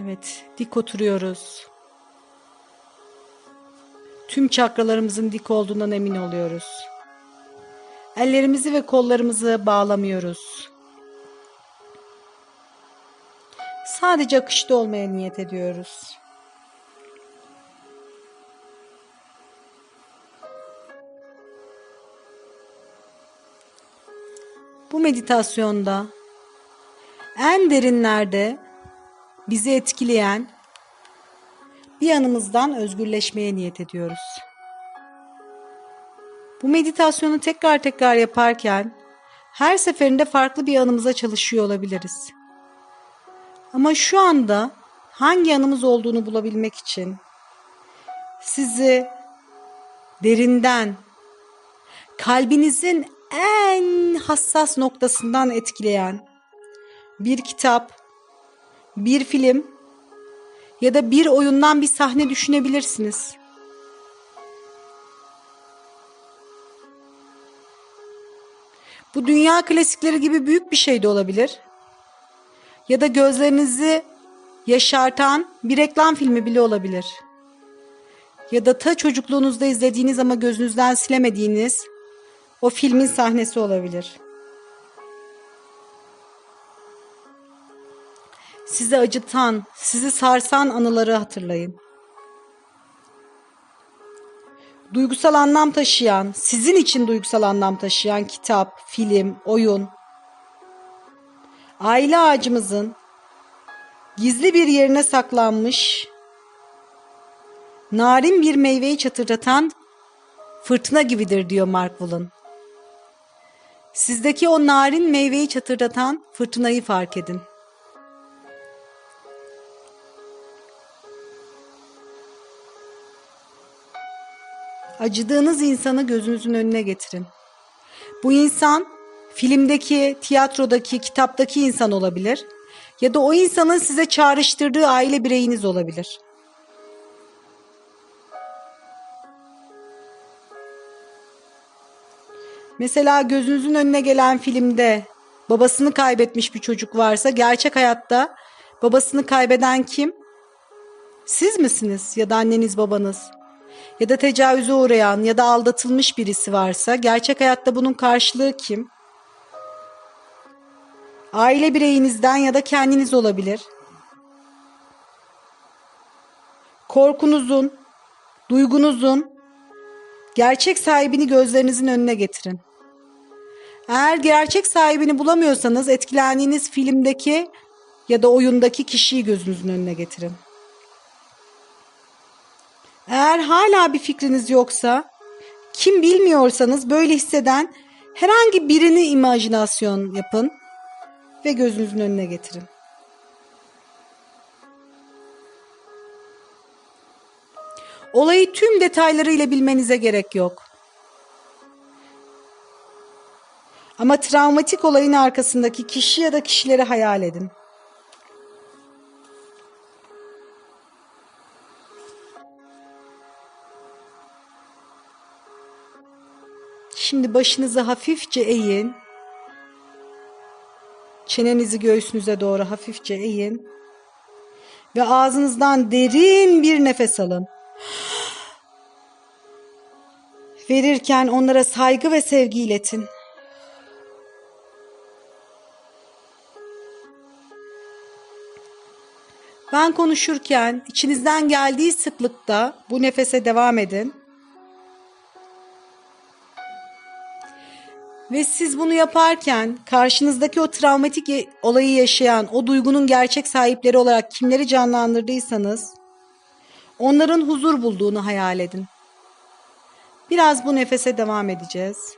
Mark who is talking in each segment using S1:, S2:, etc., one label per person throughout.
S1: Evet, dik oturuyoruz. Tüm çakralarımızın dik olduğundan emin oluyoruz. Ellerimizi ve kollarımızı bağlamıyoruz. Sadece akışta olmaya niyet ediyoruz. Bu meditasyonda en derinlerde bizi etkileyen bir yanımızdan özgürleşmeye niyet ediyoruz. Bu meditasyonu tekrar tekrar yaparken her seferinde farklı bir yanımıza çalışıyor olabiliriz. Ama şu anda hangi yanımız olduğunu bulabilmek için sizi derinden kalbinizin en hassas noktasından etkileyen bir kitap, bir film ya da bir oyundan bir sahne düşünebilirsiniz. Bu dünya klasikleri gibi büyük bir şey de olabilir. Ya da gözlerinizi yaşartan bir reklam filmi bile olabilir. Ya da ta çocukluğunuzda izlediğiniz ama gözünüzden silemediğiniz o filmin sahnesi olabilir. Sizi acıtan, sizi sarsan anıları hatırlayın. Duygusal anlam taşıyan, sizin için duygusal anlam taşıyan kitap, film, oyun. Aile ağacımızın gizli bir yerine saklanmış narin bir meyveyi çatırdatan fırtına gibidir diyor Mark Woolen. Sizdeki o narin meyveyi çatırdatan fırtınayı fark edin. Acıdığınız insanı gözünüzün önüne getirin. Bu insan filmdeki, tiyatrodaki, kitaptaki insan olabilir ya da o insanın size çağrıştırdığı aile bireyiniz olabilir. Mesela gözünüzün önüne gelen filmde babasını kaybetmiş bir çocuk varsa gerçek hayatta babasını kaybeden kim? Siz misiniz ya da anneniz babanız? Ya da tecavüze uğrayan ya da aldatılmış birisi varsa gerçek hayatta bunun karşılığı kim? Aile bireyinizden ya da kendiniz olabilir. Korkunuzun, duygunuzun gerçek sahibini gözlerinizin önüne getirin. Eğer gerçek sahibini bulamıyorsanız etkilendiğiniz filmdeki ya da oyundaki kişiyi gözünüzün önüne getirin. Eğer hala bir fikriniz yoksa, kim bilmiyorsanız böyle hisseden herhangi birini imajinasyon yapın ve gözünüzün önüne getirin. Olayı tüm detaylarıyla bilmenize gerek yok. Ama travmatik olayın arkasındaki kişi ya da kişileri hayal edin. Şimdi başınızı hafifçe eğin. Çenenizi göğsünüze doğru hafifçe eğin. Ve ağzınızdan derin bir nefes alın. Verirken onlara saygı ve sevgi iletin. Ben konuşurken içinizden geldiği sıklıkta bu nefese devam edin. Ve siz bunu yaparken karşınızdaki o travmatik olayı yaşayan, o duygunun gerçek sahipleri olarak kimleri canlandırdıysanız onların huzur bulduğunu hayal edin. Biraz bu nefese devam edeceğiz.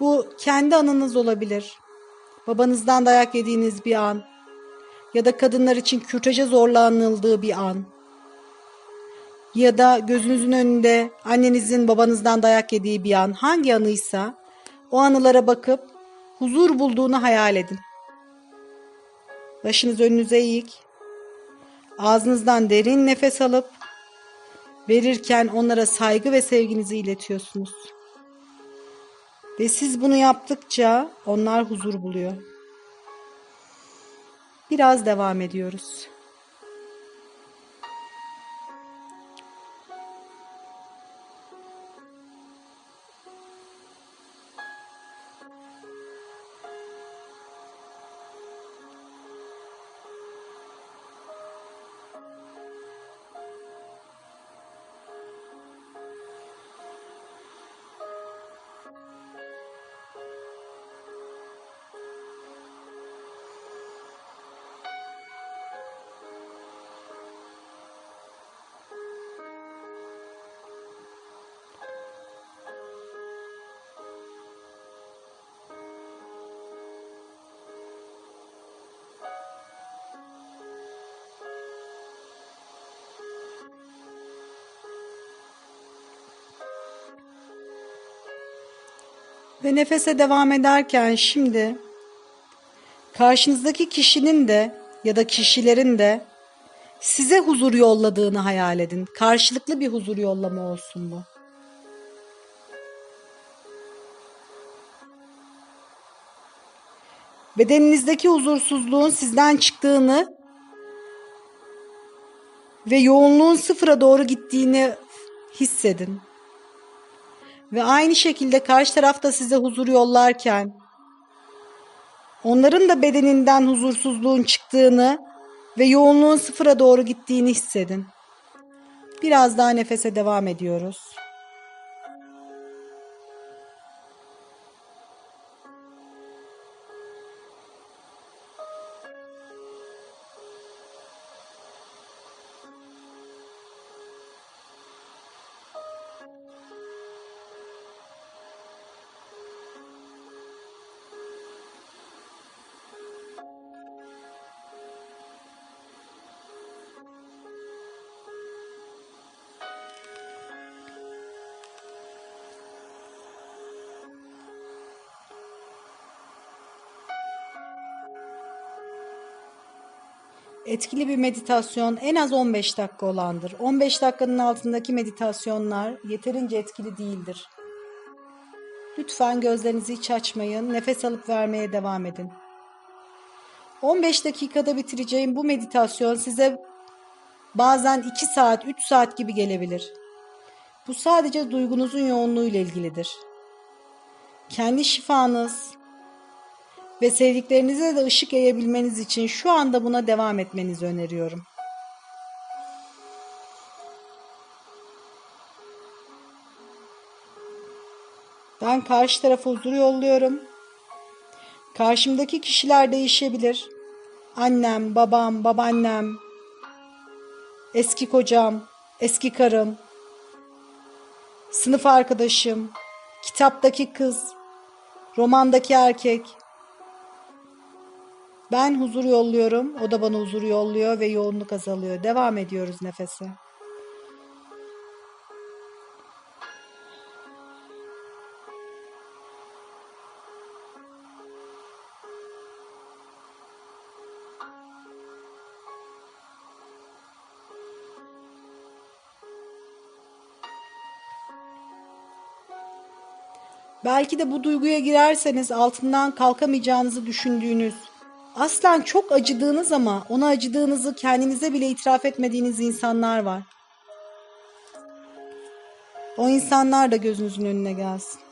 S1: Bu kendi anınız olabilir. Babanızdan dayak yediğiniz bir an ya da kadınlar için kürtaja zorlanıldığı bir an ya da gözünüzün önünde annenizin babanızdan dayak yediği bir an hangi anıysa o anılara bakıp huzur bulduğunu hayal edin. Başınız önünüze eğik. Ağzınızdan derin nefes alıp verirken onlara saygı ve sevginizi iletiyorsunuz. Ve siz bunu yaptıkça onlar huzur buluyor. Biraz devam ediyoruz. Ve nefese devam ederken şimdi karşınızdaki kişinin de ya da kişilerin de size huzur yolladığını hayal edin. Karşılıklı bir huzur yollama olsun bu. Bedeninizdeki huzursuzluğun sizden çıktığını ve yoğunluğun sıfıra doğru gittiğini hissedin. Ve aynı şekilde karşı tarafta size huzur yollarken onların da bedeninden huzursuzluğun çıktığını ve yoğunluğun sıfıra doğru gittiğini hissedin. Biraz daha nefese devam ediyoruz. Etkili bir meditasyon en az 15 dakika olandır. 15 dakikanın altındaki meditasyonlar yeterince etkili değildir. Lütfen gözlerinizi hiç açmayın. Nefes alıp vermeye devam edin. 15 dakikada bitireceğim bu meditasyon size bazen 2 saat, 3 saat gibi gelebilir. Bu sadece duygunuzun yoğunluğuyla ilgilidir. Kendi şifanız, ve sevdiklerinize de ışık yayabilmeniz için şu anda buna devam etmenizi öneriyorum. Ben karşı tarafa huzur yolluyorum. Karşımdaki kişiler değişebilir. Annem, babam, babaannem, eski kocam, eski karım, sınıf arkadaşım, kitaptaki kız, romandaki erkek, ben huzur yolluyorum, o da bana huzur yolluyor ve yoğunluk azalıyor. Devam ediyoruz nefese. Belki de bu duyguya girerseniz altından kalkamayacağınızı düşündüğünüz, aslen çok acıdığınız ama ona acıdığınızı kendinize bile itiraf etmediğiniz insanlar var. O insanlar da gözünüzün önüne gelsin.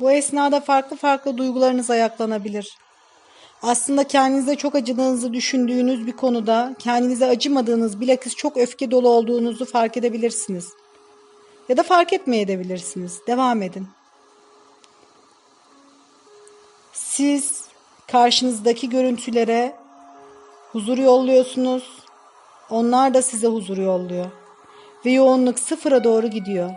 S1: Bu esnada farklı farklı duygularınız ayaklanabilir. Aslında kendinize çok acıdığınızı düşündüğünüz bir konuda kendinize acımadığınız bilakis çok öfke dolu olduğunuzu fark edebilirsiniz. Ya da fark etmeyebilirsiniz. Devam edin. Siz karşınızdaki görüntülere huzur yolluyorsunuz. Onlar da size huzur yolluyor. Ve yoğunluk sıfıra doğru gidiyor.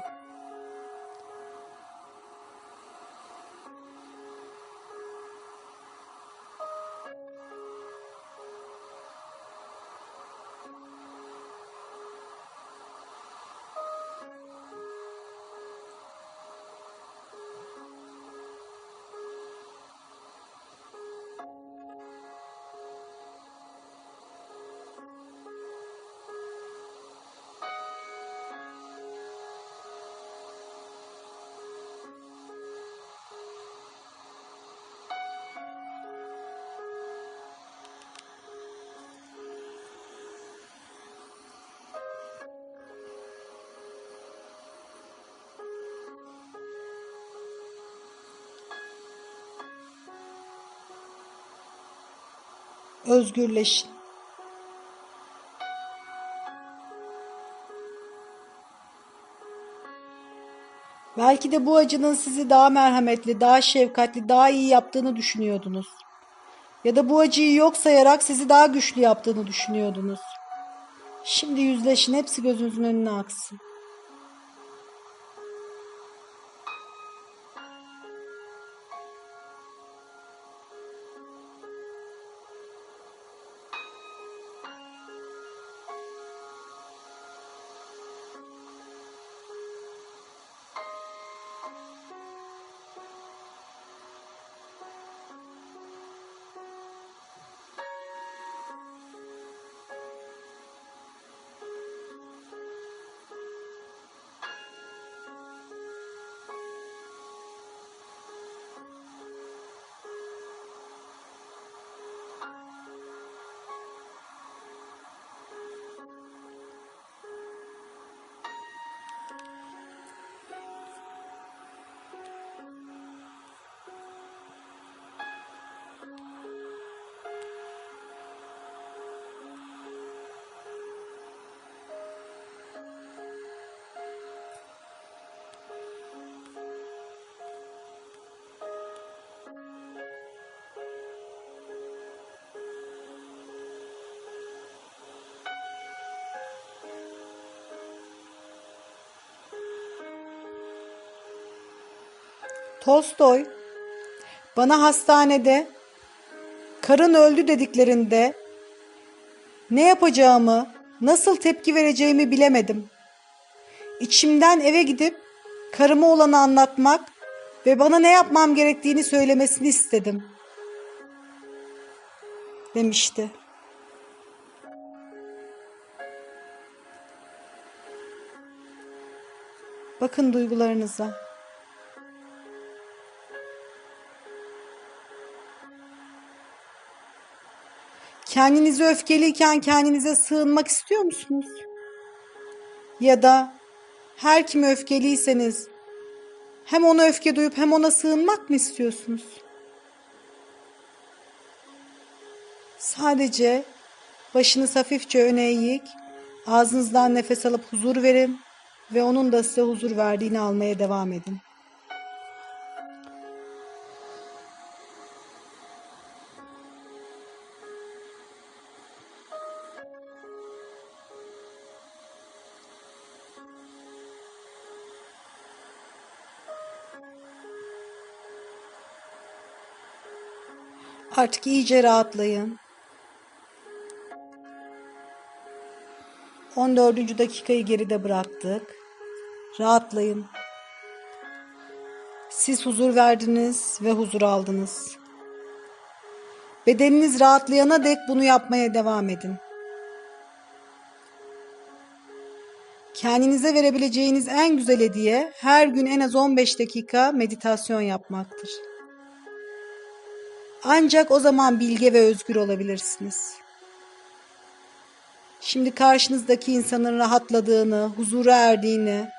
S1: Özgürleşin. Belki de bu acının sizi daha merhametli, daha şefkatli, daha iyi yaptığını düşünüyordunuz. Ya da bu acıyı yok sayarak sizi daha güçlü yaptığını düşünüyordunuz. Şimdi yüzleşin, hepsi gözünüzün önüne aksın. Tolstoy bana hastanede karın öldü dediklerinde ne yapacağımı, nasıl tepki vereceğimi bilemedim. İçimden eve gidip karıma olanı anlatmak ve bana ne yapmam gerektiğini söylemesini istedim. demişti. Bakın duygularınıza. Kendinizi öfkeliyken kendinize sığınmak istiyor musunuz? Ya da her kime öfkeliyseniz hem ona öfke duyup hem ona sığınmak mı istiyorsunuz? Sadece başınız hafifçe öne eğik, ağzınızdan nefes alıp huzur verin ve onun da size huzur verdiğini almaya devam edin. Artık iyice rahatlayın. 14. dakikayı geride bıraktık. Rahatlayın. Siz huzur verdiniz ve huzur aldınız. Bedeniniz rahatlayana dek bunu yapmaya devam edin. Kendinize verebileceğiniz en güzel hediye her gün en az 15 dakika meditasyon yapmaktır. Ancak o zaman bilge ve özgür olabilirsiniz. Şimdi karşınızdaki insanın rahatladığını, huzura erdiğini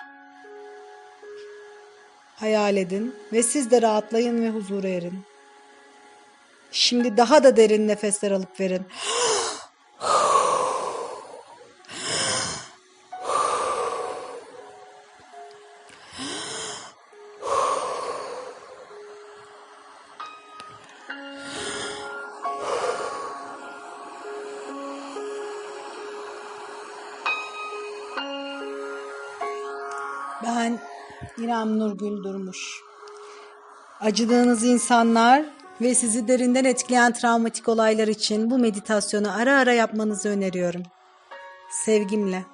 S1: hayal edin ve siz de rahatlayın ve huzura erin. Şimdi daha da derin nefesler alıp verin. Ben İrem Nurgül Durmuş. Acıdığınız insanlar ve sizi derinden etkileyen travmatik olaylar için bu meditasyonu ara ara yapmanızı öneriyorum. Sevgimle.